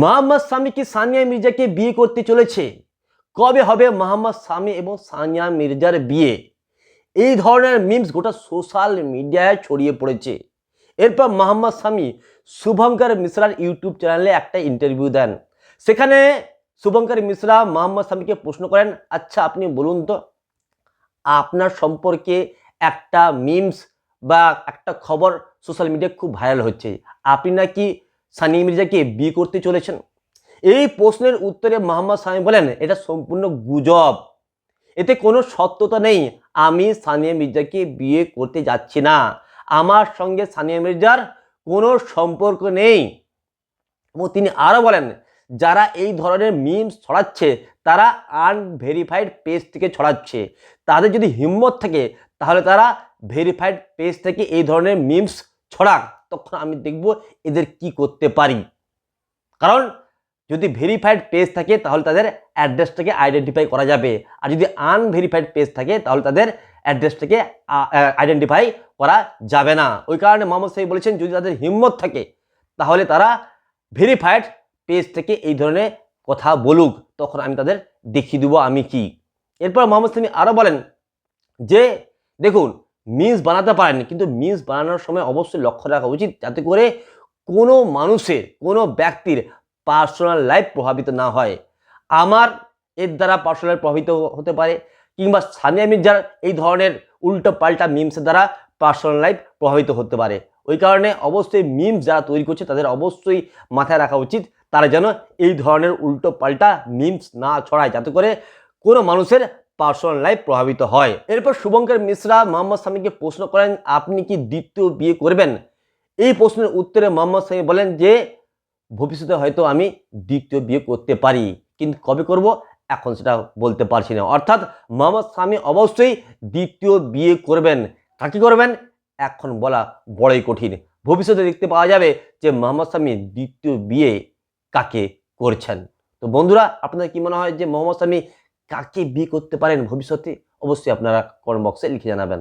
মোহাম্মদ সামি কি সানিয়া মির্জাকে বিয়ে করতে চলেছে। কবে হবে মোহাম্মদ স্বামী এবং সানিয়া মির্জার বিয়ে? এই ধরনের মিমস গোটা সোশ্যাল মিডিয়ায় ছড়িয়ে পড়েছে। এরপর মোহাম্মদ স্বামী শুভঙ্কর মিশ্রার ইউটিউব চ্যানেলে একটা ইন্টারভিউ দেন। সেখানে শুভঙ্কর মিশ্রা মোহাম্মদ স্বামীকে প্রশ্ন করেন আচ্ছা আপনি বলুন তো, আপনার সম্পর্কে একটা মিমস বা একটা খবর সোশ্যাল মিডিয়ায় খুব ভাইরাল হচ্ছে। আপনি নাকি সানি মির্জাকে বিয়ে করতে চলেছেন। এই প্রশ্নের উত্তরে মোহাম্মদ সামি বলেন, এটা সম্পূর্ণ গুজব। এতে কোনো সত্যতা নেই। আমি সানিয়া মির্জাকে বিয়ে করতে যাচ্ছি না। আমার সঙ্গে সানিয়া মির্জার কোনো সম্পর্ক নেই। এবং তিনি আরও বলেন, যারা এই ধরনের মিমস ছড়াচ্ছে, তারা আনভেরিফাইড পেজ থেকে ছড়াচ্ছে। তাদের যদি হিম্মত থাকে, তাহলে তারা ভেরিফাইড পেজ থেকে এই ধরনের মিমস ছড়াক। তখন আমি দেখব এদের কি করতে পারি। কারণ যদি ভেরিফাইড পেজ থাকে, তাহলে তাদের অ্যাড্রেসটাকে আইডেন্টিফাই করা যাবে। আর যদি আনভেরিফাইড পেজ থাকে, তাহলে তাদের অ্যাড্রেসটাকে আইডেন্টিফাই করা যাবে না। ওই কারণে মোহাম্মদ সাহেব বলেছেন, যদি তাদের হিম্মত থাকে, তাহলে তারা ভেরিফাইড পেজ থেকে এই ধরনের কথা বলুক। তখন আমি তাদের দেখিয়ে দেবো আমি কি। এরপর মোহাম্মদ সামি আরও বলেন যে, দেখুন মিন্স বানাতে পারেন কিন্তু মিন্স বানানোর সময় অবশ্যই লক্ষ্য রাখা উচিত যাতে করে কোনো মানুষের, কোনো ব্যক্তির পার্সোনাল লাইফ প্রভাবিত না হয়। আমার এর দ্বারা পার্সোনাল লাইফ প্রভাবিত হতে পারে কিংবা সানিয়া মির্জার এই ধরনের উল্টো পাল্টা মিমসের দ্বারা পার্সোনাল লাইফ প্রভাবিত হতে পারে। ওই কারণে অবশ্যই মিমস যারা তৈরি করছে তাদের অবশ্যই মাথায় রাখা উচিত তারা যেন এই ধরনের উল্টো পাল্টা মিমস না ছড়ায় যাতে করে কোনো মানুষের পার্সোনাল লাইফ প্রভাবিত হয়। এরপর শুভঙ্কর মিশ্রা মোহাম্মদ স্বামীকে প্রশ্ন করেন, আপনি কি দ্বিতীয় বিয়ে করবেন? এই প্রশ্নের উত্তরে মোহাম্মদ স্বামী বলেন যে, ভবিষ্যতে হয়তো আমি দ্বিতীয় বিয়ে করতে পারি, কিন্তু কবে করব এখন সেটা বলতে পারছি না। অর্থাৎ মোহাম্মদ স্বামী অবশ্যই দ্বিতীয় বিয়ে করবেন। কাকে করবেন? এখন বলা বড়ই কঠিন। ভবিষ্যতে দেখতে পাওয়া যাবে যে, মোহাম্মদ স্বামী দ্বিতীয় বিয়ে কাকে করছেন। তো বন্ধুরা, আপনাদের কি মনে হয় যে, মোহাম্মদ স্বামী কাকে বিয়ে করতে পারেন ভবিষ্যতে? অবশ্যই আপনারা কমেন্ট বক্সে লিখে জানাবেন।